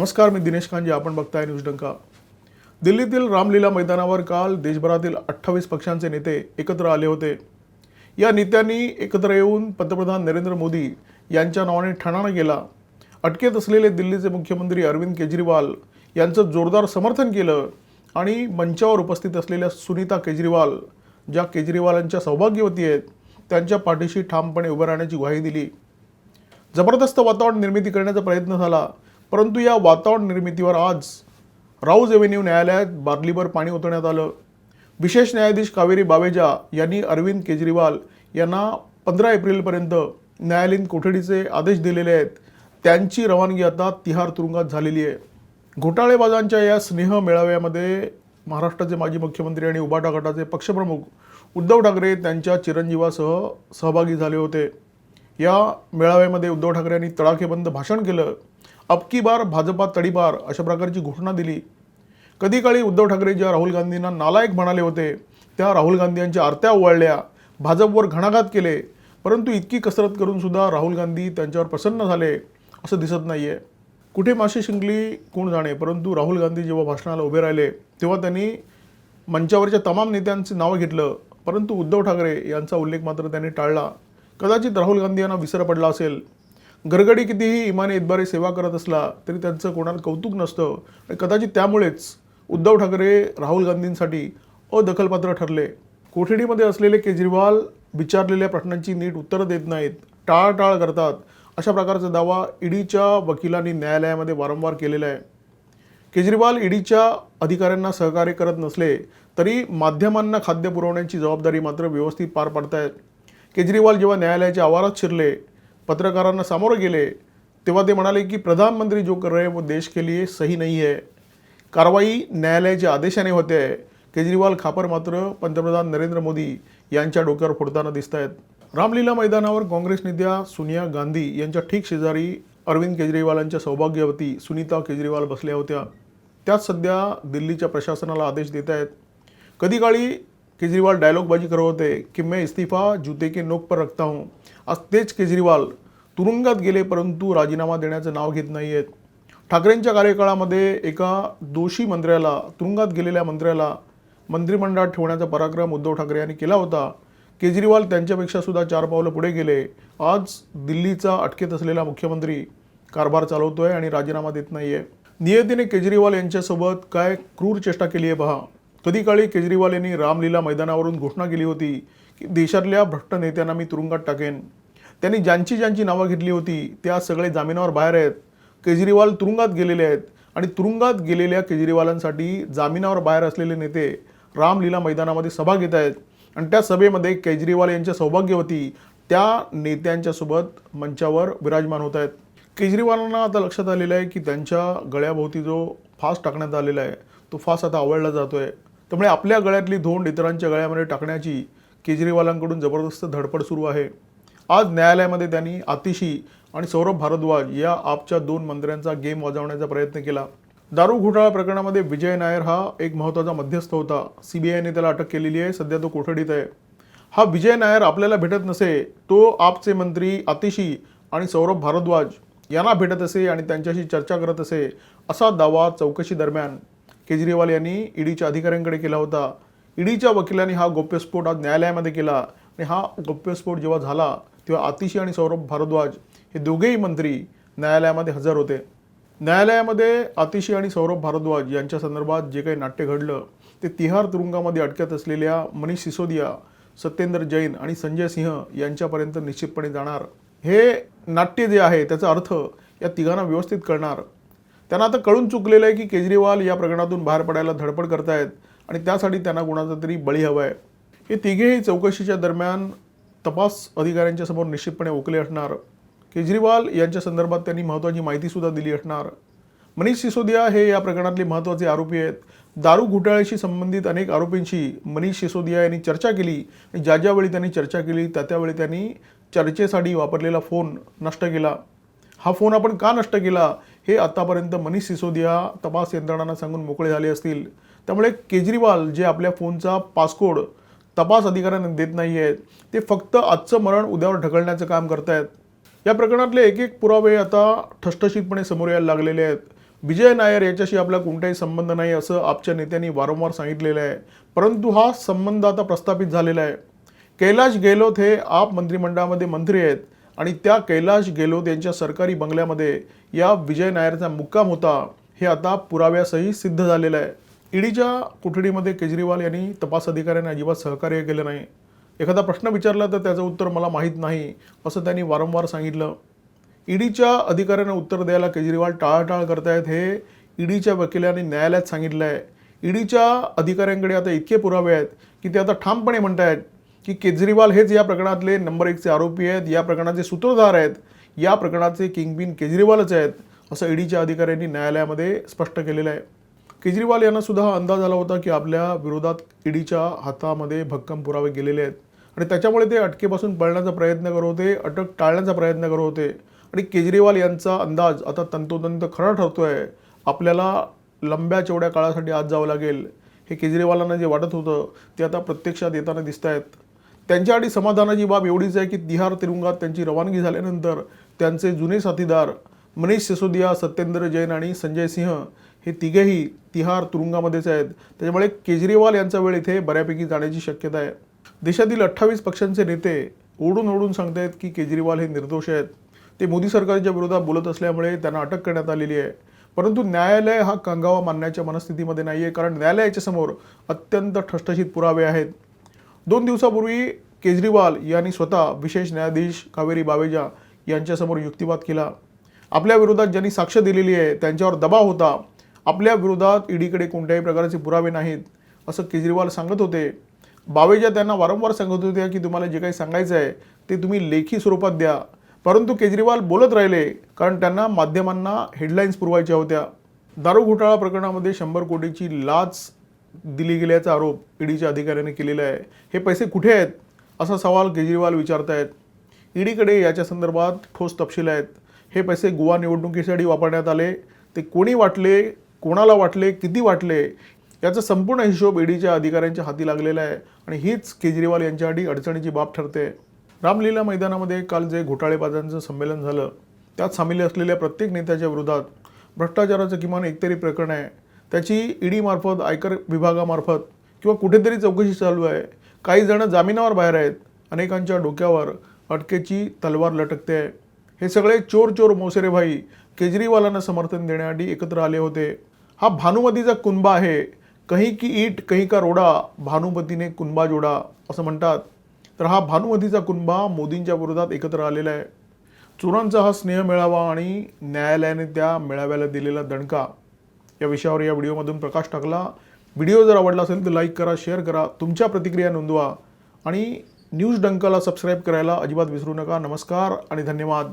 नमस्कार मी दिनेश कांजे आपण बघताय न्यूज डंका. दिल्लीतील रामलीला मैदानावर काल देशभरातील अठ्ठावीस पक्षांचे नेते एकत्र आले होते. या नेत्यांनी एकत्र येऊन पंतप्रधान नरेंद्र मोदी यांच्या नावाने ठणाणा केला. अटकेत असलेले दिल्लीचे मुख्यमंत्री अरविंद केजरीवाल यांचं जोरदार समर्थन केलं आणि मंचावर उपस्थित असलेल्या सुनीता केजरीवाल ज्या केजरीवालांच्या सौभाग्यवती आहेत त्यांच्या पाठीशी ठामपणे उभं राहण्याची ग्वाही दिली. जबरदस्त वातावरण निर्मिती करण्याचा प्रयत्न झाला परंतु या वातावरण निर्मितीवर आज राऊज एव्हेन्यू न्यायालयात बादलीवर पाणी ओतण्यात आलं. विशेष न्यायाधीश कावेरी बावेजा यांनी अरविंद केजरीवाल यांना पंधरा एप्रिलपर्यंत न्यायालयीन कोठडीचे आदेश दिलेले आहेत. त्यांची रवानगी आता तिहार तुरुंगात झालेली आहे. घोटाळेबाजांच्या या स्नेह मेळाव्यामध्ये महाराष्ट्राचे माजी मुख्यमंत्री आणि उबाटा गटाचे पक्षप्रमुख उद्धव ठाकरे त्यांच्या चिरंजीवासह सहभागी झाले होते. या मेळाव्यामध्ये उद्धव ठाकरे यांनी तडाखेबंद भाषण केलं. अब की बार भाजपा तडीपार अशा प्रकारची घोषणा दिली. कधी काळी उद्धव ठाकरे ज्या राहुल गांधींना नालायक म्हणाले होते. त्या राहुल गांधी यांच्या आरत्या ओवाळल्या. भाजपवर घणाघात केले. परंतु इतकी कसरत करूनसुद्धा राहुल गांधी त्यांच्यावर प्रसन्न झाले असं दिसत नाही आहे कुठे माशी शिंकली कोण जाणे? परंतु राहुल गांधी जेव्हा भाषणाला उभे राहिले तेव्हा त्यांनी मंचावरच्या तमाम नेत्यांचे नावं घेतलं. परंतु उद्धव ठाकरे यांचा उल्लेख मात्र त्यांनी टाळला. कदाचित राहुल गांधी यांना विसर पडला असेल. गरगडी कितीही इमाने इतबारे सेवा करत असला तरी त्यांचं कोणाला कौतुक नसतं. आणि कदाचित त्यामुळेच उद्धव ठाकरे राहुल गांधींसाठी अदखलपात्र ठरले. कोठडीमध्ये असलेले केजरीवाल विचारलेल्या प्रश्नांची नीट उत्तरं देत नाहीत. टाळाटाळ करतात. अशा प्रकारचा दावा ईडीच्या वकिलांनी न्यायालयामध्ये वारंवार केलेला आहे. केजरीवाल ईडीच्या अधिकाऱ्यांना सहकार्य करत नसले तरी माध्यमांना खाद्य पुरवण्याची जबाबदारी मात्र व्यवस्थित पार पाडतायत. केजरीवाल जेव्हा न्यायालयाच्या आवारात शिरले पत्रकारांना सामोरं गेले तेव्हा ते म्हणाले की प्रधानमंत्री जो कर रहे वो देश के लिए सही नाही आहे कारवाई न्यायालयाच्या आदेशाने होते आहे. केजरीवाल खापर मात्र पंतप्रधान नरेंद्र मोदी यांच्या डोक्यावर फोडताना दिसत आहेत रामलीला मैदानावर काँग्रेस नेत्या सोनिया गांधी यांच्या ठीक शेजारी अरविंद केजरीवालांच्या सौभाग्यवती सुनीता केजरीवाल बसल्या होत्या. त्याच सध्या दिल्लीच्या प्रशासनाला आदेश देत आहेत कधी काळी केजरीवाल डायलॉगबाजी करत होते की मैं इस्तीफा जूते के नोक पर रखता हूँ. आज तेच केजरीवाल तुरुंगात गेले परंतु राजीनामा देण्याचं नाव घेत नाही आहेत ठाकरेंच्या कार्यकाळामध्ये एका दोषी मंत्र्याला तुरुंगात गेलेल्या मंत्र्याला मंत्रिमंडळात ठेवण्याचा पराक्रम उद्धव ठाकरे यांनी केला होता. केजरीवाल त्यांच्यापेक्षा सुद्धा चार पावलं पुढे गेले. आज दिल्लीचा अटकेत असलेला मुख्यमंत्री कारभार चालवतो आहे आणि राजीनामा देत नाही आहे नियतीने केजरीवाल यांच्यासोबत काय क्रूर चेष्टा केली आहे पहा. कधी काळी केजरीवाल यांनी रामलीला मैदानावरून घोषणा केली होती की देशातल्या भ्रष्ट नेत्यांना मी तुरुंगात टाकेन. त्यांनी ज्यांची ज्यांची नावं घेतली होती त्या सगळे जामिनावर बाहेर आहेत. केजरीवाल तुरुंगात गेलेले आहेत. आणि तुरुंगात गेलेल्या केजरीवालांसाठी जामिनावर बाहेर असलेले नेते रामलीला मैदानामध्ये सभा घेत आहेत. आणि त्या सभेमध्ये केजरीवाल यांच्या सौभाग्यवती त्या नेत्यांच्यासोबत मंचावर विराजमान होत आहेत. केजरीवालांना आता लक्षात आलेलं आहे की त्यांच्या गळ्याभोवती जो फास टाकण्यात आलेला आहे तो फास आता आवडला आहे त्यामुळे आपल्या गळ्यातली धोंड इतरांच्या गळ्यामध्ये टाकण्याची केजरीवालांकडून जबरदस्त धडपड सुरू आहे. आज न्यायालयामध्ये त्यांनी आतिशी आणि सौरभ भारद्वाज या आपच्या दोन मंत्र्यांचा गेम वाजवण्याचा प्रयत्न केला. दारू घोटाळा प्रकरणामध्ये विजय नायर हा एक महत्त्वाचा मध्यस्थ होता. सीबीआयने त्याला अटक केलेली आहे. सध्या तो कोठडीत आहे. हा विजय नायर आपल्याला भेटत नसे तो आपचे मंत्री आतिशी आणि सौरभ भारद्वाज यांना भेटत असे आणि त्यांच्याशी चर्चा करत असे असा दावा चौकशी दरम्यान केजरीवाल यांनी ईडीच्या अधिकाऱ्यांकडे केला होता. ईडीच्या वकिलांनी हा गोप्यस्फोट आज न्यायालयामध्ये केला आणि हा गोप्यस्फोट जेव्हा झाला तेव्हा आतिशी आणि सौरभ भारद्वाज हे दोघेही मंत्री न्यायालयामध्ये हजर होते. न्यायालयामध्ये आतिशी आणि सौरभ भारद्वाज यांच्या संदर्भात जे काही नाट्य घडलं ते तिहार तुरुंगामध्ये अटक्यात असलेल्या मनीष सिसोदिया सत्येंद्र जैन आणि संजय सिंह यांच्यापर्यंत निश्चितपणे जाणार. हे नाट्य जे आहे त्याचा अर्थ या तिघांना व्यवस्थित करणार त्यांना आता कळून चुकलेलं आहे की केजरीवाल या प्रकरणातून बाहेर पडायला धडपड करतायत आणि त्यासाठी त्यांना कोणाचा तरी बळी हवा आहे हे तिघेही चौकशीच्या दरम्यान तपास अधिकाऱ्यांच्या समोर निश्चितपणे ओकले असणार. केजरीवाल यांच्या संदर्भात त्यांनी महत्त्वाची माहितीसुद्धा दिली असणार. मनीष सिसोदिया हे या प्रकरणातले महत्त्वाचे आरोपी आहेत. दारू घोटाळ्याशी संबंधित अनेक आरोपींशी मनीष सिसोदिया यांनी चर्चा केली आणि ज्या ज्यावेळी त्यांनी चर्चा केली त्या त्यावेळी त्यांनी चर्चेसाठी वापरलेला फोन नष्ट केला. हा फोन आपण का नष्ट केला हे आत्तापर्यंत मनीष सिसोदिया तपास यंत्रणांना सांगून मोकळे झाले असतील. त्यामुळे केजरीवाल जे आपल्या फोनचा पासकोड तपास अधिकाऱ्यांना देत नाही आहेत ते फक्त आजचं मरण उद्यावर ढकलण्याचं काम करतायत. या प्रकरणातले एक एक पुरावे आता ठसठशीतपणे समोर यायला लागलेले आहेत. विजय नायर याच्याशी आपला कोणताही संबंध नाही असं आपच्या नेत्यांनी वारंवार सांगितलेलं आहे. परंतु हा संबंध आता प्रस्थापित झालेला आहे. कैलाश गेलोत हे आप मंत्रिमंडळामध्ये मंत्री आहेत आणि त्या कैलाश गेलोत यांच्या सरकारी बंगल्यामध्ये या विजय नायरचा मुक्काम होता हे आता पुराव्यासही सिद्ध झालेलं आहे. ईडीच्या कोठडीमध्ये केजरीवाल यांनी तपास अधिकाऱ्यांना अजिबात सहकार्य केलं नाही. एखादा प्रश्न विचारला तर त्याचं उत्तर मला माहीत नाही असं त्यांनी वारंवार सांगितलं. ईडीच्या अधिकाऱ्यांना उत्तर द्यायला केजरीवाल टाळाटाळ करतायत हे ईडीच्या वकिलांनी न्यायालयात सांगितलं आहे ईडीच्या अधिकाऱ्यांकडे आता इतके पुरावे आहेत की ते आता ठामपणे म्हणतायत की केजरीवाल हेच या प्रकरणातले नंबर एकचे आरोपी आहेत या प्रकरणाचे सूत्रधार आहेत या प्रकरणाचे किंगबिन केजरीवालच आहेत असं ईडीच्या अधिकाऱ्यांनी न्यायालयामध्ये स्पष्ट केलेलं आहे. केजरीवाल यांना सुद्धा हा अंदाज आला होता की आपल्या विरोधात ईडीच्या हातामध्ये भक्कम पुरावे गेलेले आहेत. आणि त्याच्यामुळे ते अटकेपासून पळण्याचा प्रयत्न करत होते अटक टाळण्याचा प्रयत्न करत होते. आणि केजरीवाल यांचा अंदाज आता तंतोतंत खरा ठरतो आहे आपल्याला लंब्या चेवड्या काळासाठी आज जावं लागेल. हे केजरीवालांना जे वाटत होतं ते आता प्रत्यक्षात येताना दिसत आहेत त्यांच्यासाठी समाधानाची बाब एवढीच आहे की तिहार तिरुंगात त्यांची रवानगी झाल्यानंतर त्यांचे जुने साथीदार मनीष सिसोदिया सत्येंद्र जैन आणि संजय सिंह हे तिघेही तिहार तुरुंगामध्येच आहेत. त्याच्यामुळे केजरीवाल यांचा वेळ इथे बऱ्यापैकी जाण्याची शक्यता आहे. देशातील अठ्ठावीस पक्षांचे नेते ओढून ओढून सांगतायत की केजरीवाल हे निर्दोष आहेत. ते मोदी सरकारच्या विरोधात बोलत असल्यामुळे त्यांना अटक करण्यात आलेली आहे. परंतु न्यायालय हा कंगावा मानण्याच्या मनस्थितीमध्ये नाही आहे कारण न्यायालयाच्या समोर अत्यंत ठसठशीत पुरावे आहेत. दोन दिवसापूर्वी केजरीवाल यांनी स्वतः विशेष न्यायाधीश कावेरी बावेजा यांच्यासमोर युक्तिवाद केला. आपल्या विरोधात ज्यांनी साक्ष दिलेली आहे त्यांच्यावर दबाव होता. आपल्या विरोधात ईडीकडे कोणत्याही प्रकारचे पुरावे नाहीत असं केजरीवाल सांगत होते. बावेजा त्यांना वारंवार सांगत होत्या की तुम्हाला जे काही सांगायचं आहे ते तुम्ही लेखी स्वरूपात द्या. परंतु केजरीवाल बोलत राहिले कारण त्यांना माध्यमांना हेडलाईन्स पुरवायच्या होत्या. दारू घोटाळा प्रकरणामध्ये शंभर कोटीची लाच दिली गेल्याचा आरोप ईडीच्या अधिकाऱ्याने केलेला आहे. हे पैसे कुठे आहेत? असा सवाल केजरीवाल विचारतायत. ईडीकडे याच्या संदर्भात ठोस तपशील आहेत. हे पैसे गोवा निवडणुकीसाठी वापरण्यात आले. ते कोणी वाटले कोणाला वाटले किती वाटले याचा संपूर्ण हिशोब ईडीच्या अधिकाऱ्यांच्या हाती लागलेला आहे आणि हीच केजरीवाल यांच्यासाठी अडचणीची बाब ठरते. रामलीला मैदानामध्ये काल जे घोटाळेबाजांचं संमेलन झालं त्यात सामील असलेल्या प्रत्येक नेत्याच्या विरोधात भ्रष्टाचाराचं किमान एकतरी प्रकरण आहे. त्याची ईडीमार्फत आयकर विभागामार्फत किंवा कुठेतरी चौकशी चालू आहे. काही जण जामिनावर बाहेर आहेत अनेकांच्या डोक्यावर अटकेची तलवार लटकते आहे. हे सगळे चोर चोर मोसेरे भाई केजरीवालांना समर्थन देण्यासाठी एकत्र आले होते. हा भानुमतीचा कुंभा आहे. कहीं की ईट कहीं का रोडा भानुमतीने कुंभा जोडा असं म्हणतात. तर हा भानुमतीचा कुंभा मोदींच्या विरोधात एकत्र आलेला आहे. चोरांचा हा स्नेह मेळावा आणि न्यायालयाने त्या मेळाव्याला दिलेला दणका. या विषयावर या व्हिडिओमधून प्रकाश टाकला. व्हिडिओ जर आवडला असेल तर लाईक करा शेअर करा तुमच्या प्रतिक्रिया नोंदवा. आणि न्यूज डंकाला सबस्क्राईब करायला अजिबात विसरू नका. नमस्कार आणि धन्यवाद.